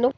मित्रांनो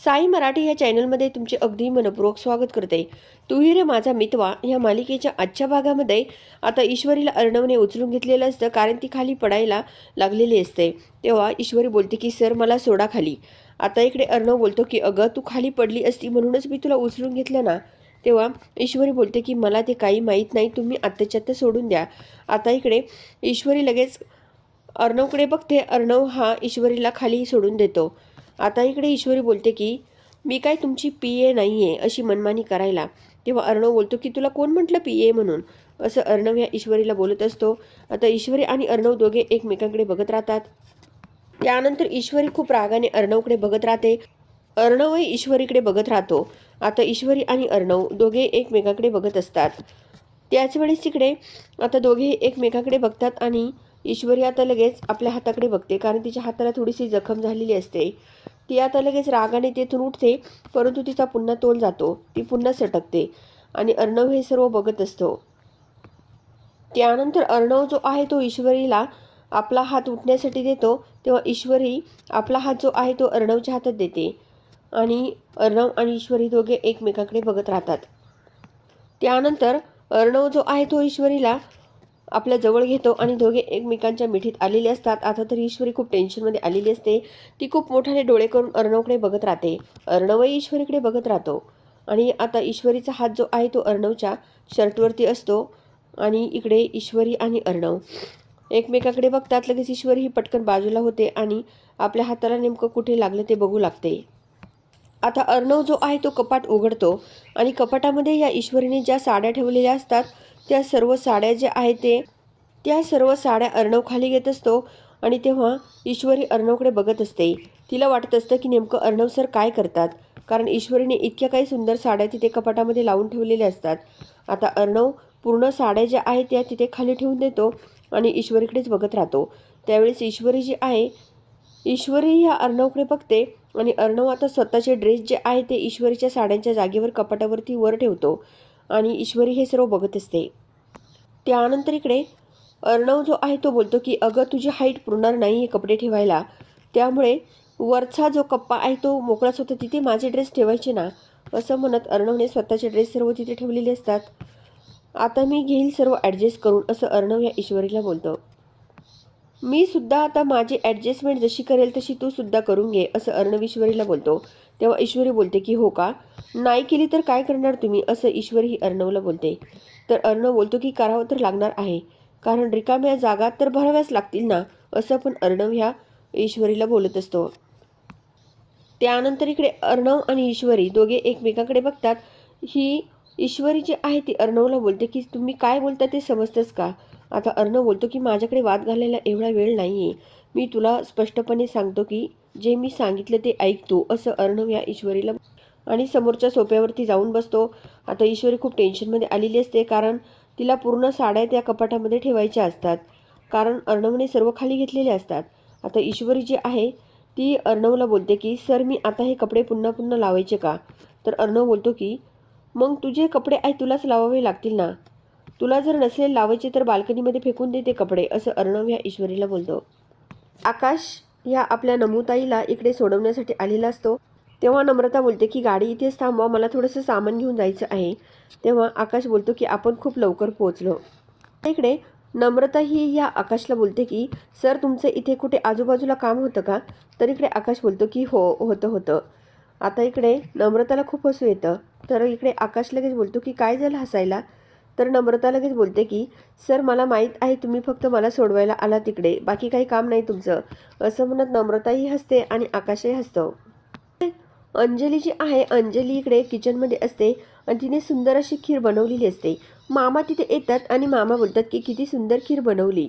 साई मराठी या चॅनलमध्ये तुमचे अगदी मनपूर्वक स्वागत करते. तुही रे माझा मितवा या मालिकेच्या आजच्या भागामध्ये आता ईश्वरीला अर्णवने उचलून घेतलेलं असतं कारण ती खाली पडायला लागलेली असते. तेव्हा ईश्वरी बोलते की सर मला सोडा खाली. आता इकडे अर्णव बोलतो की अगं तू खाली पडली असती म्हणूनच मी तुला उचलून घेतलं ना. तेव्हा ईश्वरी बोलते की मला ते काही माहीत नाही तुम्ही आत्ताच्या आत्ता सोडून द्या. आता इकडे ईश्वरी लगेच अर्णवकडे बघते. अर्णव हा ईश्वरीला खाली सोडून देतो. आता इकडे ईश्वरी बोलते की मी काय तुमची पी ए नाही आहे अशी मनमानी करायला. तेव्हा अर्णव बोलतो की तुला कोण म्हटलं पी ए म्हणून? असं अर्णव या ईश्वरीला बोलत असतो. आता ईश्वरी आणि अर्णव दोघे एकमेकांकडे बघत राहतात. त्यानंतर ईश्वरी खूप रागाने अर्णवकडे बघत राहते. अर्णवही ईश्वरीकडे बघत राहतो. आता ईश्वरी आणि अर्णव दोघे एकमेकाकडे बघत असतात. त्याच वेळेस तिकडे आता दोघे एकमेकाकडे बघतात आणि ईश्वरी आता लगेच आपल्या हाताकडे बघते कारण तिच्या हाताला थोडीशी जखम झालेली असते. ती आता लगेच रागाने तेथून उठते परंतु तिचा पुन्हा तोल जातो. ती पुन्हा सटकते आणि अर्णव हे सर्व बघत असतो. त्यानंतर अर्णव जो आहे तो ईश्वरीला आपला हात उठण्यासाठी देतो तेव्हा ईश्वरी आपला हात जो आहे तो अर्णवच्या हातात देते आणि अर्णव आणि ईश्वरी दोघे एकमेकाकडे बघत राहतात. त्यानंतर अर्णव जो आहे तो ईश्वरीला आपल्या जवळ घेतो आणि दोघे एकमेकांच्या मिठीत आलेले असतात. आता तर ईश्वरी खूप टेन्शनमध्ये आलेली असते. ती खूप मोठ्याने डोळे करून अर्णवकडे बघत राहते. अर्णवही ईश्वरीकडे बघत राहतो. आणि आता ईश्वरीचा हात जो आहे तो अर्णवच्या शर्टवरती असतो आणि इकडे ईश्वरी आणि अर्णव एकमेकाकडे बघतात. लगेच ईश्वरी ही पटकन बाजूला होते आणि आपल्या हाताला नेमकं कुठे लागलं ते बघू लागते. आता अर्णव जो आहे तो कपाट उघडतो आणि कपाटामध्ये या ईश्वरीने ज्या साड्या ठेवलेल्या असतात त्या सर्व साड्या ज्या आहेत ते त्या सर्व साड्या अर्णव खाली घेत असतो आणि तेव्हा ईश्वरी अर्णवकडे बघत असते. तिला वाटत असतं की नेमकं अर्णव सर काय करतात? कारण ईश्वरीने इतक्या काही सुंदर साड्या तिथे कपाटामध्ये लावून ठेवलेल्या असतात. आता अर्णव पूर्ण साड्या ज्या आहेत त्या तिथे खाली ठेवून देतो आणि ईश्वरीकडेच बघत राहतो. त्यावेळेस ईश्वरी जी आहे ईश्वरी ह्या अर्णवकडे बघते आणि अर्णव आता स्वतःचे ड्रेस जे आहे ते ईश्वरीच्या साड्यांच्या जागेवर कपाटावरती वर ठेवतो. आणि ईश्वरी हे सर्व बघत असते. त्यानंतर इकडे अर्णव जो आहे तो बोलतो की अगं तुझी हाईट पुरणार नाही हे कपडे ठेवायला. त्यामुळे वरचा जो कप्पा आहे तो मोकळाच होता. तिथे माझे ड्रेस ठेवायचे ना. असं म्हणत अर्णवने स्वतःचे ड्रेस सर्व तिथे ठेवलेले असतात. आता मी घेईल सर्व ॲडजस्ट करून असं अर्णव या ईश्वरीला बोलतो. मी सुद्धा आता माझी ॲडजस्टमेंट जशी करेल तशी तू सुद्धा करून घे असं अर्णव ईश्वरीला बोलतो. तेव्हा ईश्वरी बोलते की हो का? नाही केली तर काय करणार तुम्ही? असं ईश्वरी ही अर्णवला बोलते. तर अर्णव बोलतो की करावं तर लागणार आहे. कारण रिकाम्या जागा तर भराव्याच लागतील ना? असं पण अर्णव ह्या ईश्वरीला बोलत असतो. त्यानंतर इकडे अर्णव आणि ईश्वरी दोघे एकमेकाकडे बघतात. ही ईश्वरी जी आहे ती अर्णवला बोलते की तुम्ही काय बोलता ते समजतंच का? आता अर्णव बोलतो की माझ्याकडे वाद घालायला एवढा वेळ नाही आहे मी तुला स्पष्टपणे सांगतो की जे मी सांगितलं ते ऐकतो असं अर्णव या ईश्वरीला आणि समोरच्या सोप्यावरती जाऊन बसतो. आता ईश्वरी खूप टेन्शनमध्ये आलेली असते कारण तिला पूर्ण साड्या त्या कपाटामध्ये ठेवायच्या असतात. कारण अर्णवने सर्व खाली घेतलेले असतात. आता ईश्वरी जी आहे ती अर्णवला बोलते की सर मी आता हे कपडे पुन्हा पुन्हा लावायचे का? तर अर्णव बोलतो की मग तुझे कपडे आहे तुलाच लावावे लागतील ना? तुला जर नसेल लावायचे तर बाल्कनीमध्ये फेकून दे ते कपडे असं अर्णव ह्या ईश्वरीला बोलतो. आकाश ह्या आपल्या नमुताईला इकडे सोडवण्यासाठी आलेला असतो. तेव्हा नम्रता बोलते की गाडी इथेच थांबवा मला थोडंसं सामान घेऊन जायचं आहे. तेव्हा आकाश बोलतो की आपण खूप लवकर पोहोचलो. इकडे नम्रता ही या आकाशला बोलते की सर तुमचं इथे कुठे आजूबाजूला काम होतं का? तर इकडे आकाश बोलतो की हो होतं होतं. आता इकडे नम्रताला खूप हसू येतं. तर इकडे आकाश लगेच बोलतो की काय झालं हसायला? तर नम्रता लगेच बोलते की सर मला माहीत आहे तुम्ही फक्त मला सोडवायला आला तिकडे. बाकी काही काम नाही तुमचं. असं म्हणत नम्रताही हसते आणि आकाशही हसतं. अंजली जी आहे अंजली इकडे किचनमध्ये असते आणि तिने सुंदर अशी खीर बनवलेली असते. मामा तिथे येतात आणि मामा बोलतात की किती सुंदर खीर बनवली.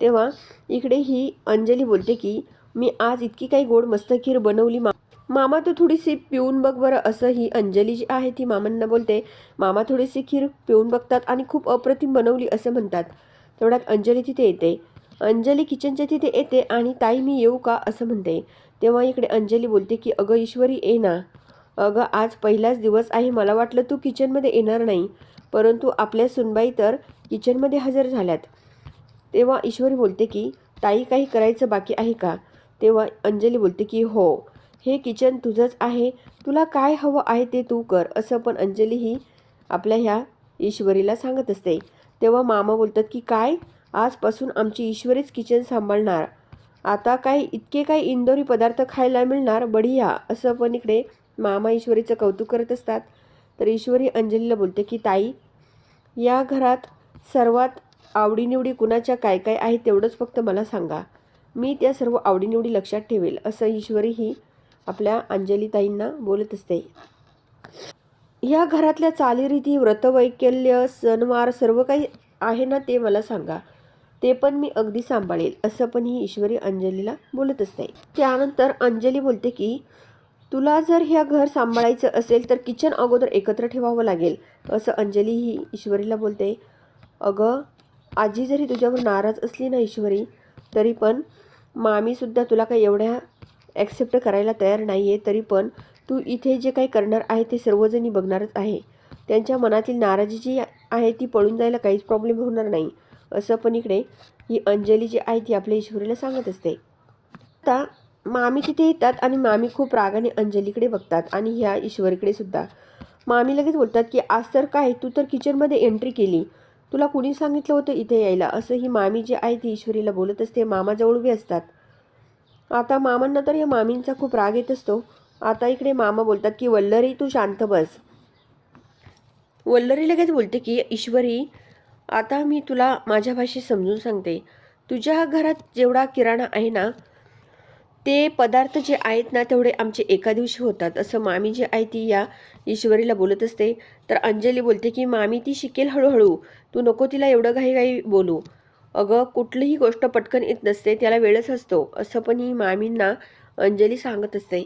तेव्हा इकडे ही अंजली बोलते की मी आज इतकी काही गोड मस्त खीर बनवली मा मामा तू थोडीशी पिऊन बघ बरं असं ही अंजली जी आहे ती मामांना बोलते. मामा थोडीशी खीर पिऊन बघतात आणि खूप अप्रतिम बनवली असं म्हणतात. तेवढ्यात अंजली तिथे येते. अंजली किचनच्या तिथे येते आणि ताई मी येऊ का? असं म्हणते. तेव्हा इकडे अंजली बोलते की अगं ईश्वरी ये ना. अगं आज पहिलाच दिवस आहे. मला वाटलं तू किचनमध्ये येणार नाही. परंतु आपल्या सुनबाई तर किचनमध्ये हजर झाल्यात. तेव्हा ईश्वरी बोलते की ताई काही करायचं बाकी आहे का? तेव्हा अंजली बोलते की हो. हे किचन तुझंच आहे. तुला काय हवं आहे ते तू कर असं पण अंजली ही आपल्या ह्या ईश्वरीला सांगत असते. तेव्हा मामा बोलतात की काय? आजपासून आमची ईश्वरीच किचन सांभाळणार. आता काय इतके काय इंदोरी पदार्थ खायला मिळणार बढिया असं पण इकडे मामा ईश्वरीचं कौतुक करत असतात. तर ईश्वरी अंजलीला बोलते की ताई या घरात सर्वात आवडीनिवडी कुणाच्या काय काय आहे तेवढंच फक्त मला सांगा. मी त्या सर्व आवडीनिवडी लक्षात ठेवेल असं ईश्वरी ही आपल्या अंजलीताईंना बोलत असते. या घरातल्या चालीरीती व्रतवैकल्य सणवार सर्व काही आहे ना ते मला सांगा. ते पण मी अगदी सांभाळेल असं पण ही ईश्वरी अंजलीला बोलत असते. त्यानंतर अंजली बोलते की तुला जर ह्या घर सांभाळायचं असेल तर किचन अगोदर एकत्र ठेवावं लागेल असं अंजली ही ईश्वरीला बोलते. अगं आजी जरी तुझ्यावर नाराज असली ना ईश्वरी तरी पण मामीसुद्धा तुला काही एवढ्या ॲक्सेप्ट करायला तयार नाही आहे तरी पण तू इथे जे काही करणार आहे ते सर्वजणी बघणारच आहे. त्यांच्या मनातील नाराजी जी आहे ती पळून जायला काहीच प्रॉब्लेम होणार नाही. असं पण इकडे ही अंजली जी आहे ती आपल्या ईश्वरीला सांगत असते. आता मामी तिथे येतात आणि मामी खूप रागाने अंजलीकडे बघतात आणि ह्या ईश्वरीकडे सुद्धा. मामी लगेच बोलतात की आज तर काय? तू तर किचनमध्ये एंट्री केली. तुला कुणी सांगितलं होतं इथे यायला? असं ही मामी जी आहे ती ईश्वरीला बोलत असते. मामाजवळ उभी असतात. आता मामांना तर या मामींचा खूप राग येत असतो. आता इकडे मामा बोलतात की वल्लरी तू शांत बस. वल्लरी लगेच बोलते की ईश्वरी आता मी तुला माझ्या भाषेत समजून सांगते. तुझ्या घरात जेवढा किराणा आहे ना ते पदार्थ जे आहेत ना तेवढे आमचे एका दिवशी होतात. असं मामी जी आहे ती या ईश्वरीला बोलत असते. तर अंजली बोलते की मामी ती शिकेल हळूहळू. तू नको तिला एवढं घाई बोलू. अगं कुठलीही गोष्ट पटकन येत नसते त्याला वेळच असतो असं पण ही मामींना अंजली सांगत असते.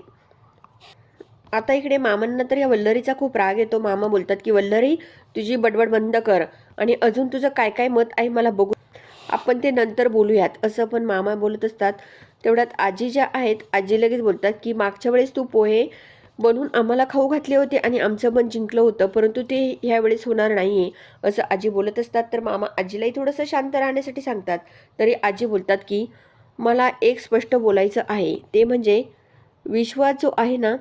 आता इकडे मामांना तर या वल्लरीचा खूप राग येतो. मामा बोलतात की वल्लरी तुझी बडबड बंद कर आणि अजून तुझं काय काय मत आहे मला बघू. आपण ते नंतर बोलूयात असं पण मामा बोलत असतात. तेवढ्यात आजी ज्या आहेत आजी लगेच बोलतात की मागच्या वेळेस तू पोहे बनवून आम्हाला खाऊ घातले होते आणि आमचं मन जिंकलं होतं परंतु ते ह्या वेळेस होणार नाही आहे असं आजी बोलत असतात. तर मामा आजीलाही थोडंसं शांत राहण्यासाठी सांगतात. तरी आजी बोलतात की मला एक स्पष्ट बोलायचं आहे. ते म्हणजे विश्वास जो आहे ना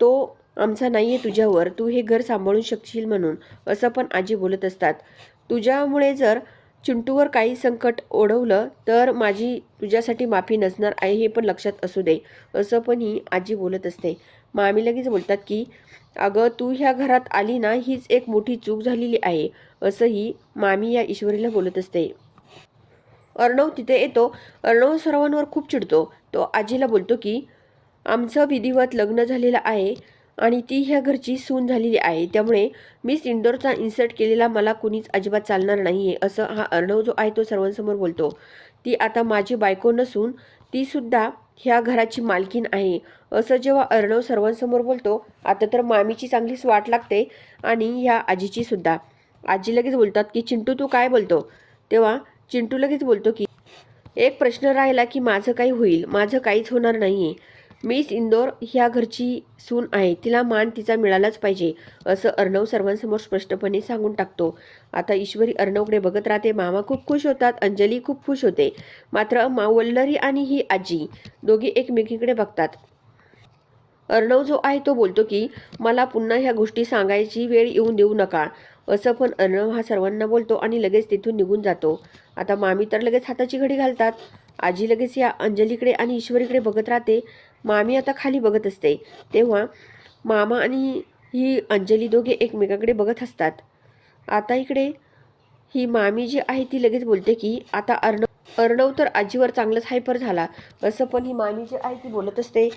तो आमचा नाही आहे तुझ्यावर. तू हे घर सांभाळू शकशील म्हणून. असं पण आजी बोलत असतात. तुझ्यामुळे जर चिंटूवर काही संकट ओढवलं तर माझी तुझ्यासाठी माफी नसणार आहे हे पण लक्षात असू दे. असं पण ही आजी बोलत असते. मामी लगेच बोलतात की अगं तू ह्या घरात आली ना हीच एक मोठी चूक झालेली आहे. असंही मामी या ईश्वरीला बोलत असते. अर्णव तिथे येतो. अर्णव सर्वांवर खूप चिडतो. तो आजीला बोलतो की आमचं विधिवत लग्न झालेलं आहे. आणि ती ह्या घरची सून झालेली आहे. त्यामुळे मिस इंडोरचा इन्सर्ट केलेला मला कुणीच अजिबात चालणार नाही आहे असं हा अर्णव जो आहे तो सर्वांसमोर बोलतो. ती आता माझी बायको नसून तीसुद्धा ह्या घराची मालकीन आहे. असं जेव्हा अर्णव सर्वांसमोर बोलतो आता तर मामीची चांगलीच वाट लागते आणि ह्या आजीची सुद्धा. आजी लगेच बोलतात की चिंटू तू काय बोलतो? तेव्हा चिंटू लगेच बोलतो की एक प्रश्न राहिला की माझं काही होईल माझं काहीच होणार नाही आहे मिस इंदोर ह्या घरची सून आहे. तिला मान तिचा मिळालाच पाहिजे असं अर्णव सर्वांसमोर स्पष्टपणे सांगून टाकतो. आता ईश्वरी अर्णवकडे बघत राहते. मामा खूप खुश होतात. अंजली खूप खुश होते. मात्र मावल्लरी आणि ही आजी दोघी एकमेकीकडे बघतात. अर्णव जो आहे तो बोलतो की मला पुन्हा ह्या गोष्टी सांगायची वेळ येऊन देऊ नका. असं पण अर्णव हा सर्वांना बोलतो आणि लगेच तिथून निघून जातो. आता मामी तर लगेच हाताची घडी घालतात. आजी लगेच या अंजलीकडे आणि ईश्वरीकडे बघत राहते. मामी आता खाली बघत असते. तेव्हा मामा आणि ही अंजली दोघे एकमेकाकडे बघत असतात. आता इकडे ही मामी जी आहे ती लगेच बोलते की आता अर्णव अर्णव तर आजीवर चांगलंच हायपर झाला. असं पण ही मामी जी आहे ती बोलत असते.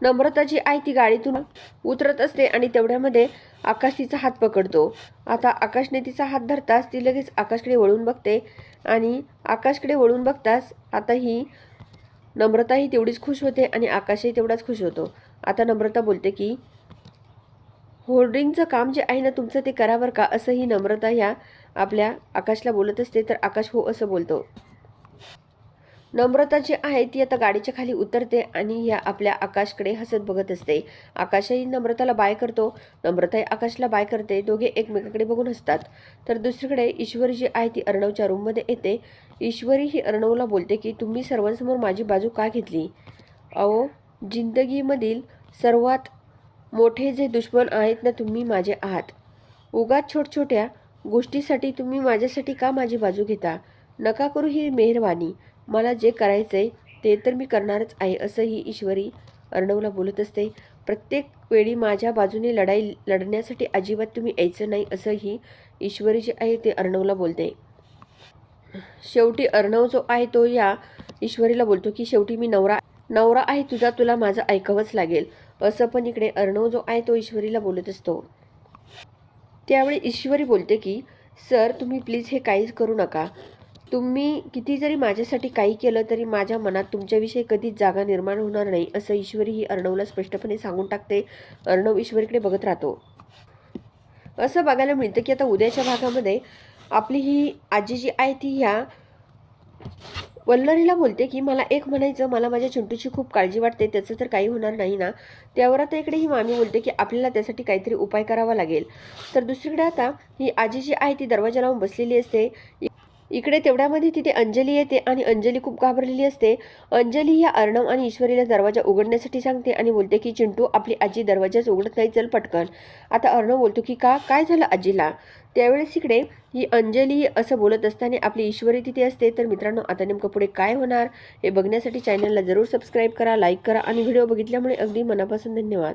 नम्रता जी आहे ती गाडीतून उतरत असते आणि तेवढ्यामध्ये आकाश तिचा हात पकडतो. आता आकाशने तिचा हात धरताच ती लगेच आकाशकडे वळून बघते. आणि आकाशकडे वळून बघताच आता ही नम्रताही तेवढीच खुश होते आणि आकाशही तेवढाच खुश होतो. आता नम्रता बोलते की होर्डिंगचं काम जे आहे ना तुमचं ते करावर का? असंही नम्रता ह्या आपल्या आकाशला बोलत असते तर आकाश हो असं बोलतो. नम्रता जी आहे ती आता गाडीच्या खाली उतरते आणि ह्या आपल्या आकाशकडे हसत बघत असते. आकाशही नम्रताला बाय करतो. नम्रताही आकाशला बाय करते. दोघे एकमेकाकडे बघून हसतात. तर दुसरीकडे ईश्वरी जी आहे ती अर्णवच्या रूममध्ये येते. ईश्वरी ही अर्णवला बोलते की तुम्ही सर्वांसमोर माझी बाजू का घेतली? अहो जिंदगीमधील सर्वात मोठे जे दुश्मन आहेत ना तुम्ही माझे आहात. उगाच छोटछोट्या गोष्टीसाठी तुम्ही माझ्यासाठी का माझी बाजू घेता? नका करू ही मेहरबानी. मला जे करायचंय ते तर मी करणारच आहे असंही ईश्वरी अर्णवला बोलत असते. प्रत्येक वेळी माझ्या बाजूने लढाई लढण्यासाठी अजिबात तुम्ही यायचं नाही असंही ईश्वरी जे आहे ते अर्णवला बोलते. शेवटी अर्णव जो आहे तो या ईश्वरीला बोलतो की शेवटी मी नवरा नवरा आहे तुझा तुला माझं ऐकावंच लागेल. असं पण इकडे अर्णव जो आहे तो ईश्वरीला बोलत असतो. त्यावेळी ईश्वरी बोलते की सर तुम्ही प्लीज हे काहीच करू नका. तुम्ही किती जरी माझ्यासाठी काही केलं तरी माझ्या मनात तुमच्याविषयी कधीच जागा निर्माण होणार नाही असं ईश्वरी ही अर्णवला स्पष्टपणे सांगून टाकते. अर्णव ईश्वरीकडे बघत राहतो. असं बघायला मिळतं की आता उद्याच्या भागामध्ये आपली ही आजी जी आहे ती ह्या वल्लरीला बोलते की मला एक म्हणायचं मला माझ्या चिंटूची खूप काळजी वाटते त्याचं तर काही होणार नाही ना. त्यावर आता इकडे ही मामी बोलते की आपल्याला त्यासाठी काहीतरी उपाय करावा लागेल. तर दुसरीकडे आता ही आजी जी आहे ती दरवाजा लावून बसलेली असते. इकडे तेवढ्यामध्ये तिथे अंजली येते आणि अंजली खूप घाबरलेली असते. अंजली ह्या अर्णव आणि ईश्वरीला दरवाजा उघडण्यासाठी सांगते आणि बोलते की चिंटू आपली आजी दरवाजाच उघडत नाही चल पटकन. आता अर्णव बोलतो की का? काय झालं आजीला? त्यावेळेस इकडे ही अंजली असं बोलत असताना आपली ईश्वरी तिथे असते. तर मित्रांनो आता नेमकं पुढे काय होणार हे बघण्यासाठी चॅनलला जरूर सबस्क्राईब करा लाईक करा आणि व्हिडिओ बघितल्यामुळे अगदी मनापासून धन्यवाद.